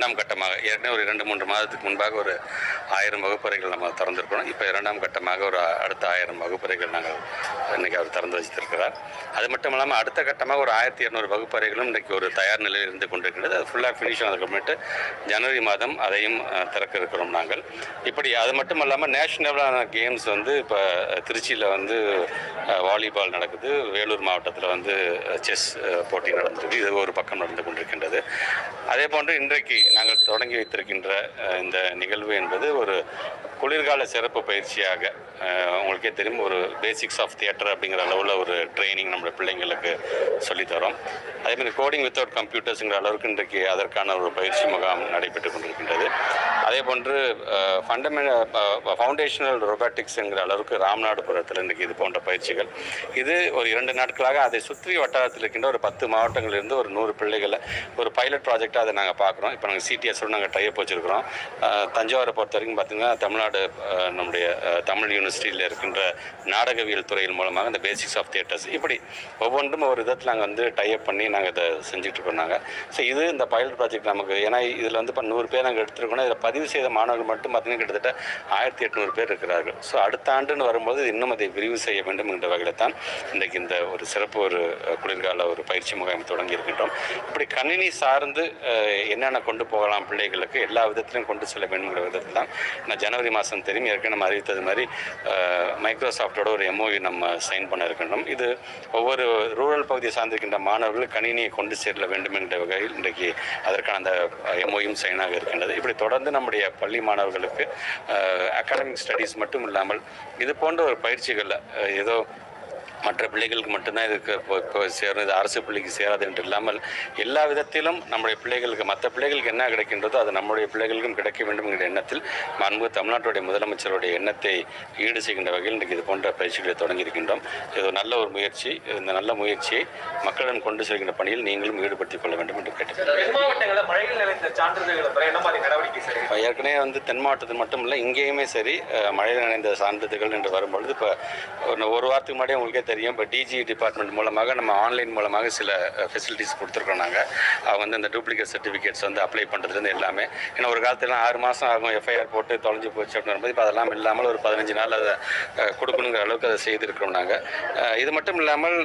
இரண்டாம் கட்டமாக ஏற்கனவே ஒரு இரண்டு மூன்று மாதத்துக்கு முன்பாக ஒரு ஆயிரம் வகுப்பறைகள் நம்ம திறந்திருக்கிறோம். இப்போ இரண்டாம் கட்டமாக ஒரு அடுத்த ஆயிரம் வகுப்பறைகள் நாங்கள் இன்றைக்கி அவர் திறந்து வச்சிருக்கிறார். அது மட்டும் இல்லாமல் அடுத்த கட்டமாக ஒரு ஆயிரத்தி இரநூறு வகுப்பறைகளும் இன்றைக்கு ஒரு தயார் நிலையில் இருந்து கொண்டிருக்கிறது. அது ஃபுல்லாக ஃபினிஷ் ஆனதுக்கப்புறமேட்டு ஜனவரி மாதம் அதையும் திறக்க இருக்கிறோம் நாங்கள். இப்படி அது மட்டும் இல்லாமல் நேஷனலான கேம்ஸ் வந்து இப்போ திருச்சியில் வந்து வாலிபால் நடக்குது. வேலூர் மாவட்டத்தில் வந்து செஸ் போட்டி நடந்திருக்கு இது ஒரு பக்கம் நடந்து கொண்டிருக்கின்றது. அதே போன்று இன்றைக்கு நாங்கள் தொடங்கி வைத்திருக்கின்ற இந்த நிகழ்வு என்பது ஒரு குளிர்கால சிறப்பு பயிற்சியாக அவங்களுக்கே உங்களுக்கே தெரியும் ஒரு பேசிக்ஸ் ஆஃப் தியேட்டர் அப்படிங்கிற அளவில் ஒரு ட்ரைனிங் நம்ம பிள்ளைங்களுக்கு சொல்லித்தரோம். அதேமாதிரி கோடிங் வித்தவுட் கம்ப்யூட்டர்ஸுங்கிற அளவுக்கு இன்றைக்கு அதற்கான ஒரு பயிற்சி முகாம் நடைபெற்று கொண்டிருக்கின்றது. அதே போன்று ஃபண்டமெண்ட் ஃபவுண்டேஷனல் ரொபாட்டிக்ஸ்ங்கிற அளவுக்கு ராம்நாடுபுரத்தில் இன்றைக்கி இது போன்ற பயிற்சிகள். இது ஒரு இரண்டு நாட்களாக அதை சுற்றி வட்டாரத்தில் இருக்கின்ற ஒரு பத்து மாவட்டங்களிலிருந்து ஒரு நூறு பிள்ளைகளை ஒரு பைலட் ப்ராஜெக்டாக அதை நாங்கள் பார்க்குறோம் இப்போ நாங்கள் சிடிஎஸோடு நாங்கள் டைப் வச்சுருக்கிறோம். தஞ்சாவூரை பொறுத்த வரைக்கும் பார்த்திங்கன்னா தமிழ்நாடு நம்முடைய தமிழ் தமிழ் இண்டஸ்ட்ரியில் இருக்கின்ற நாடகவியல் துறையின் மூலமாக இந்த பேசிக்ஸ் ஆஃப் தியேட்டர்ஸ் இப்படி ஒவ்வொன்றும் ஒரு விதத்தில் நாங்கள் வந்து டைப் பண்ணி நாங்கள் இதை செஞ்சுட்டு இருக்கோம் நாங்கள் ஸோ இது இந்த பைலட் ப்ராஜெக்ட் நமக்கு ஏன்னா இதில் வந்து இப்போ நூறு பேர் நாங்கள் எடுத்துருக்கோம் இதில் பதிவு செய்த மாணவர்கள் மட்டும் பார்த்திங்கன்னா கிட்டத்தட்ட ஆயிரத்தி எட்நூறு பேர் இருக்கிறார்கள். ஸோ அடுத்த ஆண்டுன்னு வரும்போது இன்னும் அதை விரிவு செய்ய வேண்டும் என்ற வகையில் தான் இன்றைக்கு இந்த ஒரு சிறப்பு ஒரு குளிர்கால ஒரு பயிற்சி முகாம் தொடங்கி இருக்கின்றோம். இப்படி கணினி சார்ந்து என்னென்ன கொண்டு போகலாம் பிள்ளைகளுக்கு எல்லா விதத்திலும் கொண்டு செல்ல வேண்டுங்கிற விதத்தில் தான் நான் ஜனவரி மாதம் தெரியும் ஏற்கனவே நம்ம அறிவித்தது மாதிரி மைக்ரோசாஃப்டோட ஒரு எம்ஓவி நம்ம சைன் பண்ண இருக்கணும் இது ஒவ்வொரு ரூரல் பகுதியை சார்ந்திருக்கின்ற மாணவர்கள் கணினியை கொண்டு சேரல வேண்டும் என்ற வகையில் இன்றைக்கு அதற்கான அந்த எம்ஓயும் சைனாக இருக்கின்றது. இப்படி தொடர்ந்து நம்முடைய பள்ளி மாணவர்களுக்கு அகாடமிக் ஸ்டடீஸ் மட்டும் இல்லாமல் இது போன்ற ஒரு பயிற்சிகளில் ஏதோ மற்ற பிள்ளைகளுக்கு மட்டும்தான் இதுக்கு சேரும் இது அரசு பிள்ளைக்கு சேராது என்று இல்லாமல் எல்லா விதத்திலும் நம்முடைய பிள்ளைகளுக்கு மற்ற பிள்ளைகளுக்கு என்ன கிடைக்கின்றதோ அது நம்முடைய பிள்ளைகளுக்கும் கிடைக்க வேண்டும் என்கிற எண்ணத்தில் மாண்பு தமிழ்நாட்டுடைய முதலமைச்சருடைய எண்ணத்தை ஈடு செய்கின்ற வகையில் இன்றைக்கு இது போன்ற பயிற்சிகளை தொடங்கி இருக்கின்றோம். இது ஒரு நல்ல ஒரு முயற்சி. இந்த நல்ல முயற்சியை மக்களிடம் கொண்டு செல்கின்ற பணியில் நீங்களும் ஈடுபடுத்திக் கொள்ள வேண்டும் என்று நிறைந்த இப்போ ஏற்கனவே வந்து தென் மாவட்டத்தில் மட்டும் இல்லை இங்கேயுமே சரி அஹ், மழை நனைந்த சான்றிதழ்கள் என்று வரும்பொழுது இப்போ ஒரு வாரத்துக்கு முன்னாடி உங்களுக்கே தெரியும். இப்போ டிஜி டிபார்ட்மெண்ட் மூலமாக நம்ம ஆன்லைன் மூலமாக சில ஃபெசிலிட்டிஸ் கொடுத்துருக்கோம் நாங்கள் அவங்க வந்து இந்த டூப்ளிகேட் சர்டிஃபிகேட்ஸ் வந்து அப்ளை பண்ணுறதுலேருந்து எல்லாமே. ஏன்னா ஒரு காலத்தில் ஆறு மாதம் ஆகும் எஃப்ஐஆர் போட்டு தொலைஞ்சு போச்சு அப்படின்னு வரும்போது இப்போ அதெல்லாம் இல்லாமல் ஒரு பதினஞ்சு நாள் அதை கொடுக்கணுங்கிற அளவுக்கு அதை செய்திருக்கிறோம் நாங்கள் இது மட்டும் இல்லாமல்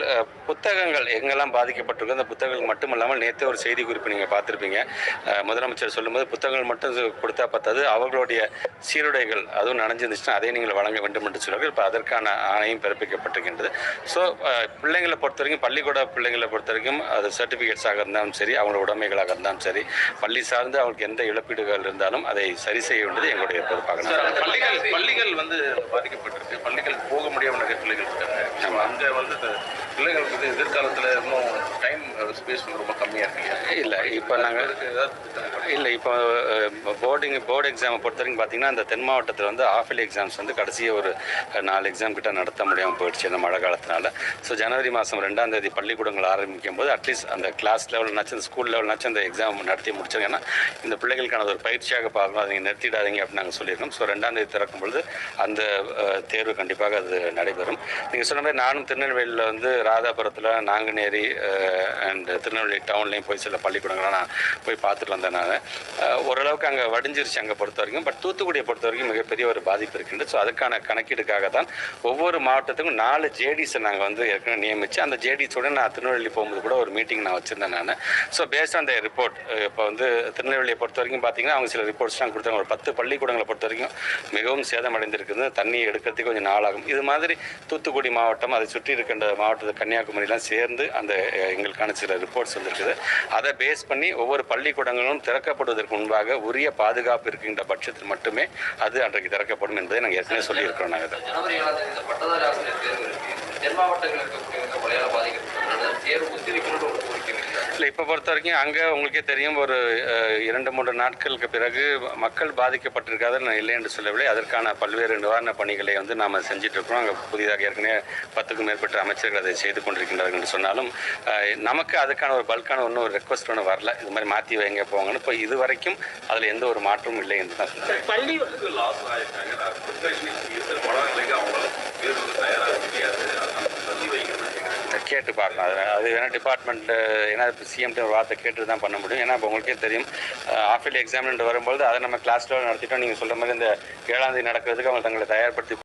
புத்தகங்கள் எங்கெல்லாம் பாதிக்கப்பட்டிருக்கோ அந்த புத்தகங்கள் மட்டும் இல்லாமல் நேற்று ஒரு செய்தி குறிப்பு நீங்கள் பார்த்துருப்பீங்க முதலமைச்சர் சொல்லும்போது புத்தகங்கள் மட்டும் கொடுத்தா பத்தாது. அவர்களுடைய சீருடைகள் அதுவும் நனைஞ்சிருந்துச்சுன்னா அதை நீங்கள் வழங்க வேண்டும் என்று சொல்லுங்கள் இப்போ அதற்கான ஆணையும் பிறப்பிக்கப்பட்டிருக்கின்றது. ஸோ பிள்ளைங்களை பொறுத்த வரைக்கும் பள்ளிக்கூட பிள்ளைங்களை பொறுத்த வரைக்கும் அது சர்டிஃபிகேட்ஸாக இருந்தாலும் சரி அவங்களோட உடைமைகளாக இருந்தாலும் சரி பள்ளி சார்ந்து அவங்களுக்கு எந்த இழப்பீடுகள் இருந்தாலும் அதை சரி செய்ய வேண்டியது எங்களுடைய பொறுப்பாக பள்ளிகள் பள்ளிகள் வந்து பாதிக்கப்பட்டிருக்கு. பள்ளிகள் போக முடியாம நிறைய பிள்ளைகள் இருக்காங்க. அங்கே வந்து வந்து எதிர்காலத்தில் இன்னும் டைம் ஸ்பேஸ் ரொம்ப கம்மியாக இருக்கு இல்லை இப்போ நாங்கள்? இல்லை இப்போ போர்டிங் போர்டு எக்ஸாமை பொறுத்த வரைக்கும் பார்த்தீங்கன்னா இந்த தென் மாவட்டத்தில் வந்து ஆஃபலி எக்ஸாம்ஸ் வந்து கடைசியாக ஒரு நாலு எக்ஸாம் கிட்ட நடத்த முடியாமல் போயிடுச்சு இந்த மழை காலத்தினால. ஸோ ஜனவரி மாதம் ரெண்டாம் தேதி பள்ளிக்கூடங்கள் ஆரம்பிக்கும் போது அட்லீஸ்ட் அந்த கிளாஸ் லெவல்னாச்சும் அந்த ஸ்கூல் லெவல்னாச்சும் அந்த எக்ஸாம் நடத்தி முடிச்சாங்க ஏன்னா இந்த பிள்ளைகளுக்கான ஒரு பயிற்சியாக பார்க்கணும் அதை நீங்கள் நிறுத்திடாதீங்க அப்படின்னு நாங்கள் சொல்லியிருக்கோம். ஸோ ரெண்டாம் தேதி திறக்கும் பொழுது அந்த தேர்வு கண்டிப்பாக அது நடைபெறும். நீங்கள் சொன்ன மாதிரி நானும் திருநெல்வேலியில் வந்து ராதாபுரத்தில் நாங்குநேரி அண்ட் திருநெல்வேலி டவுன்லேயும் போய் சில பள்ளிக்கூடங்கள்லாம் நான் போய் பார்த்துட்டு வந்தேன் நான். ஓரளவுக்கு அங்கே வடிஞ்சிருச்சு அங்கே பொறுத்த வரைக்கும். பட் தூத்துக்குடியை பொறுத்த வரைக்கும் மிகப்பெரிய ஒரு பாதிப்பு இருக்கின்றது ஸோ அதுக்கான கணக்கீடுக்காக தான் ஒவ்வொரு மாவட்டத்துக்கும் நாலு ஜேடிஸை நாங்கள் வந்து ஏற்கனவே நியமித்து அந்த ஜேடிஸோட நான் திருநெல்வேலி போகும்போது கூட ஒரு மீட்டிங் நான் வச்சுருந்தேன் நான். So based on the report இப்போ வந்து திருநெல்வேலியை பொறுத்த வரைக்கும் பார்த்தீங்கன்னா அவங்க சில ரிப்போர்ட்ஸ்லாம் கொடுத்தாங்க. ஒரு பத்து பள்ளிக்கூடங்களை பொறுத்த வரைக்கும் மிகவும் சேதமடைந்திருக்குது. தண்ணி எடுக்கிறதுக்கு கொஞ்சம் நாளாகும். இது மாதிரி தூத்துக்குடி மாவட்டம் அதை சுற்றி இருக்கின்ற மாவட்டத்து கன்னியாகுமரியெலாம் சேர்ந்து அந்த எங்களுக்கான சில ரிப்போர்ட்ஸ் வந்திருக்குது. அதை பேஸ் பண்ணி ஒவ்வொரு பள்ளிக்கூடங்களும் திறக்கப்படுவதற்கு முன்பாக உரிய பாதுகாப்பு இருக்கின்ற பட்சத்தில் மட்டுமே அது அன்றைக்கு திறக்கப்படும் என்பதை நாங்கள் ஏற்கனவே சொல்லியிருக்கிறோம் நாங்கள் தென் மாவட்டங்களில் இருக்கக்கூடிய இந்த பாதிக்கப்பட்டதுனால தேர்வு ஒத்திவைக்கணும்னு ஒரு கோரிக்கை வைக்கிறாங்க இல்லை இப்போ பொறுத்த வரைக்கும் அங்கே உங்களுக்கே தெரியும் ஒரு இரண்டு மூன்று நாட்களுக்கு பிறகு மக்கள் பாதிக்கப்பட்டிருக்காத நான் இல்லை என்று சொல்லவில்லை. அதற்கான பல்வேறு நிவாரண பணிகளை வந்து நாம் செஞ்சிட்ருக்கிறோம் அங்கே புதிதாக ஏற்கனவே பத்துக்கும் மேற்பட்ட அமைச்சர்கள் அதை செய்து கொண்டிருக்கின்றார்கள் என்று சொன்னாலும் நமக்கு அதுக்கான ஒரு பல்கான ஒன்றும் ஒரு ரெக்வஸ்ட் ஒன்றும் வரல. இது மாதிரி மாற்றி வைங்க போங்கன்னு. இப்போ இது வரைக்கும் அதில் எந்த ஒரு மாற்றமும் இல்லை என்று தான் சொல்றேன். கேட்டு பார்க்கலாம் அது அது வேணால் டிபார்ட்மெண்ட் ஏன்னா இப்போ சிஎம்டி ஒரு வார்த்தை கேட்டு தான் பண்ண முடியும். ஏன்னா இப்போ உங்களுக்கே தெரியும் ஆஃபில் எக்ஸாம்னு வரும்போது அதை நம்ம கிளாஸில் நடத்திட்டோம். நீங்கள் சொல்கிற மாதிரி இந்த ஏழாம் தேதி நடக்கிறதுக்கு அவங்க தங்களை தயார்படுத்தி